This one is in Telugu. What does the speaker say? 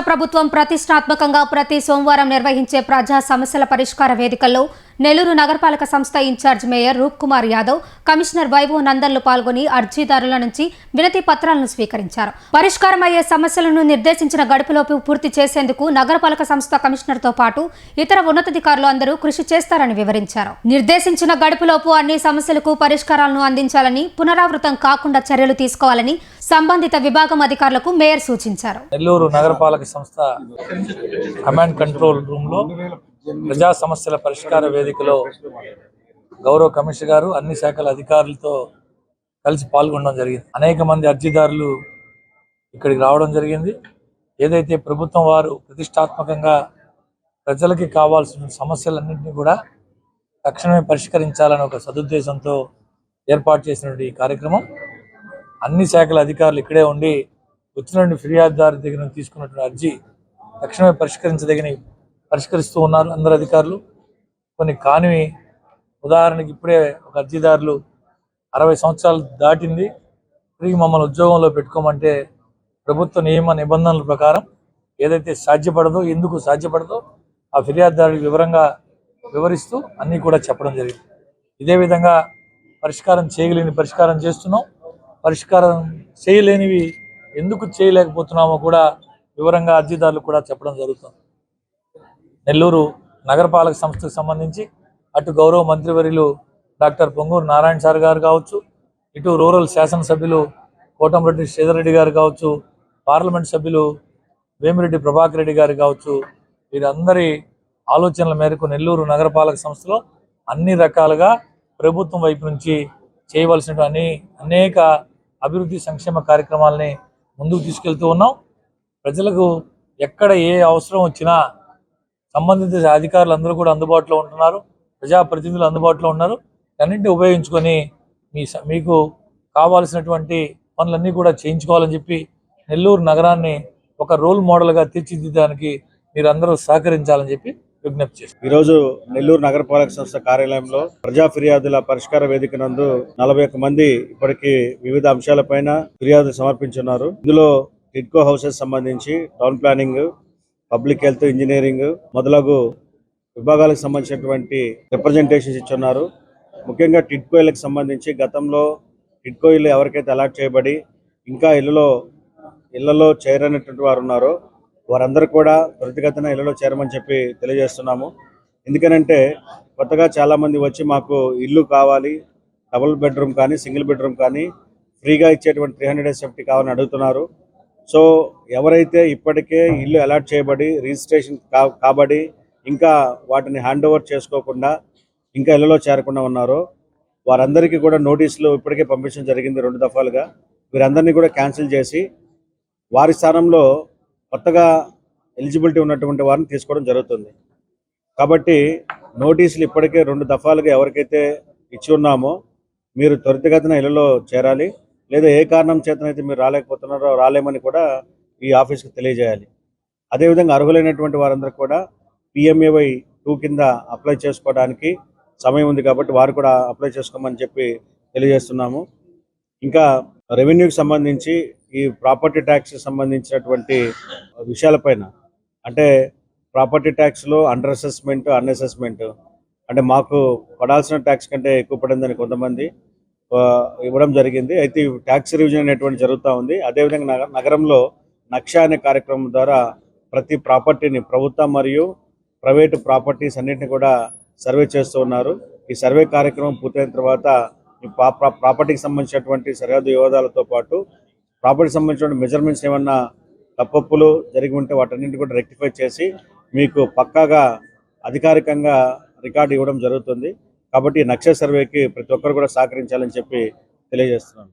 ప్రభుత్వం ప్రతిష్టాత్మకంగా ప్రతి సోమవారం నిర్వహించే ప్రజా సమస్యల పరిష్కార వేదికల్లో నెల్లూరు నగరపాలక సంస్థ in charge mayor Roop Kumar Yadav commissioner Vaibhav నందన్లు పాల్గొని అర్జీదారుల నుంచి వినతి పత్రాలను స్వీకరించారు. పరిష్కారమయ్యే సమస్యలను నిర్దేశించిన గడుపులోపు పూర్తి చేసేందుకు నగరపాలక సంస్థ కమిషనర్తో పాటు ఇతర ఉన్నతాధికారులు అందరూ కృషి చేస్తారని వివరించారు. నిర్దేశించిన గడుపులోపు అన్ని సమస్యలకు పరిష్కారాలను అందించాలని పునరావృతం కాకుండా చర్యలు తీసుకోవాలని సంబంధిత విభాగం అధికారులకు మేయర్ సూచించారు. నెల్లూరు నగరపాలక సంస్థ కమాండ్ కంట్రోల్ రూమ్లో ప్రజా సమస్యల పరిష్కార వేదికలో గౌరవ కమిషనర్ గారు అన్ని శాఖల అధికారులతో కలిసి పాల్గొనడం జరిగింది. అనేక మంది అర్జీదారులు ఇక్కడికి రావడం జరిగింది. ఏదైతే ప్రభుత్వం వారు ప్రతిష్టాత్మకంగా ప్రజలకి కావాల్సిన సమస్యలన్నింటినీ కూడా తక్షణమే పరిష్కరించాలని ఒక సదుద్దేశంతో ఏర్పాటు చేసినటువంటి ఈ కార్యక్రమం. అన్ని శాఖల అధికారులు ఇక్కడే ఉండి వచ్చినటువంటి ఫిర్యాదుదారు దగ్గర తీసుకున్నటువంటి అర్జీ తక్షణమే పరిష్కరించదగిన పరిష్కరిస్తూ ఉన్నారు అందరు అధికారులు. కొన్ని కానివి ఉదాహరణకి ఇప్పుడే ఒక అర్జీదారులు అరవై సంవత్సరాలు దాటింది. తిరిగి మమ్మల్ని ఉద్యోగంలో పెట్టుకోమంటే ప్రభుత్వ నియమ నిబంధనల ప్రకారం ఏదైతే సాధ్యపడదో ఎందుకు సాధ్యపడదో ఆ ఫిర్యాదుదారుడికి వివరంగా వివరిస్తూ అన్నీ కూడా చెప్పడం జరిగింది. ఇదే విధంగా పరిష్కారం చేయలేని పరిష్కారం చేస్తున్నాం. పరిష్కారం చేయలేనివి ఎందుకు చేయలేకపోతున్నామో కూడా వివరంగా అర్జీదారులు కూడా చెప్పడం జరుగుతుంది. నెల్లూరు నగరపాలక సంస్థకు సంబంధించి అటు గౌరవ మంత్రివర్యులు డాక్టర్ పొంగూరు నారాయణ సార్ గారు కావచ్చు ఇటు రూరల్ శాసనసభ్యులు కోటంరెడ్డి శ్రీధర్రెడ్డి గారు కావచ్చు పార్లమెంట్ సభ్యులు వేమిరెడ్డి ప్రభాకర్ రెడ్డి గారు కావచ్చు వీరందరి ఆలోచనల మేరకు నెల్లూరు నగరపాలక సంస్థలో అన్ని రకాలుగా ప్రభుత్వం వైపు నుంచి చేయవలసిన అన్ని అనేక అభివృద్ధి సంక్షేమ కార్యక్రమాలని ముందుకు తీసుకెళ్తూ ఉన్నాం. ప్రజలకు ఎక్కడ ఏ అవసరం వచ్చినా సంబంధిత అధికారులు అందరూ కూడా అందుబాటులో ఉంటున్నారు. ప్రజాప్రతినిధులు అందుబాటులో ఉన్నారు. అన్నింటినీ ఉపయోగించుకొని మీ స- మీకు కావాల్సినటువంటి పనులన్నీ కూడా చేయించుకోవాలని చెప్పి నెల్లూరు నగరాన్ని ఒక రోల్ మోడల్గా తీర్చిదిద్దడానికి మీరు అందరూ సహకరించాలని చెప్పి విజ్ఞప్తి చేస్తారు ఈరోజు నెల్లూరు నగరపాలక సంస్థ కార్యాలయంలో ప్రజా ఫిర్యాదుల పరిష్కార వేదిక నందు నలభై మంది ఇప్పటికీ వివిధ అంశాలపైన ఫిర్యాదులు సమర్పించున్నారు. ఇందులో టిడ్కో హౌసెస్ సంబంధించి town planning public health engineering మొదలగు విభాగాలకు సంబంధించినటువంటి రిప్రజెంటేషన్స్ ఇచ్చున్నారు. ముఖ్యంగా టిడ్కోయిలకు సంబంధించి గతంలో టిడ్కోయిలు ఇల్లు ఎవరికైతే అలాట్ చేయబడి ఇంకా ఇళ్ళలో ఇళ్ళలో చేరనటువంటి వారు ఉన్నారో వారందరూ కూడా త్వరితగతిన ఇళ్ళలో చేరమని చెప్పి తెలియజేస్తున్నాము. ఎందుకనంటే కొత్తగా చాలామంది వచ్చి మాకు ఇల్లు కావాలి డబుల్ బెడ్రూమ్ కానీ సింగిల్ బెడ్రూమ్ కానీ ఫ్రీగా ఇచ్చేటువంటి త్రీ హండ్రెడ్ సేఫ్టీ కావాలని అడుగుతున్నారు. సో ఎవరైతే ఇప్పటికే ఇల్లు అలాట్ చేయబడి రిజిస్ట్రేషన్ కా కాబడి ఇంకా వాటిని హ్యాండ్ ఓవర్ చేసుకోకుండా ఇంకా ఇళ్ళలో చేరకుండా ఉన్నారో వారందరికీ కూడా నోటీసులు ఇప్పటికే పంపించడం జరిగింది రెండు దఫాలుగా. వీరందరినీ కూడా క్యాన్సిల్ చేసి వారి స్థానంలో కొత్తగా ఎలిజిబిలిటీ ఉన్నటువంటి వారిని తీసుకోవడం జరుగుతుంది. కాబట్టి నోటీసులు ఇప్పటికే రెండు దఫాలుగా ఎవరికైతే ఇచ్చి ఉన్నామో మీరు త్వరితగతిన ఇళ్ళలో చేరాలి. లేదా ఏ కారణం చేతనైతే మీరు రాలేకపోతున్నారో రాలేమని కూడా ఈ ఆఫీస్కి తెలియజేయాలి. అదేవిధంగా అర్హులైనటువంటి వారందరూ కూడా పిఎంఏవై టూ కింద అప్లై చేసుకోవడానికి సమయం ఉంది కాబట్టి వారు కూడా అప్లై చేసుకోమని చెప్పి తెలియజేస్తున్నాము. ఇంకా రెవెన్యూకి సంబంధించి ఈ ప్రాపర్టీ ట్యాక్స్ సంబంధించినటువంటి విషయాలపైన అంటే ప్రాపర్టీ ట్యాక్స్లో అండర్ అసెస్మెంట్ అన్అసెస్మెంట్ అంటే మాకు పడాల్సిన ట్యాక్స్ కంటే ఎక్కువ పడిందని కొంతమంది ఇవ్వడం జరిగింది. అయితే ట్యాక్స్ రివిజన్ అనేటువంటి జరుగుతూ ఉంది. అదేవిధంగా నగ- నగరంలో నక్ష అనే కార్యక్రమం ద్వారా ప్రతి ప్రాపర్టీని ప్రభుత్వ మరియు ప్రైవేటు ప్రాపర్టీస్ అన్నింటినీ కూడా సర్వే చేస్తూ ఉన్నారు. ఈ సర్వే కార్యక్రమం పూర్తయిన తర్వాత ఈ ప్రా- ప్రాపర్టీకి సంబంధించినటువంటి సరిహద్దు వివాదాలతో పాటు ప్రాపర్టీకి సంబంధించిన మెజర్మెంట్స్ ఏమన్నా తప్పప్పులు జరిగి ఉంటే వాటన్నింటి కూడా రెక్టిఫై చేసి మీకు పక్కాగా అధికారికంగా రికార్డు ఇవ్వడం జరుగుతుంది. కాబట్టి నక్ష సర్వేకి ప్రతి ఒక్కరు కూడా సహకరించాలని చెప్పి తెలియజేస్తున్నాను.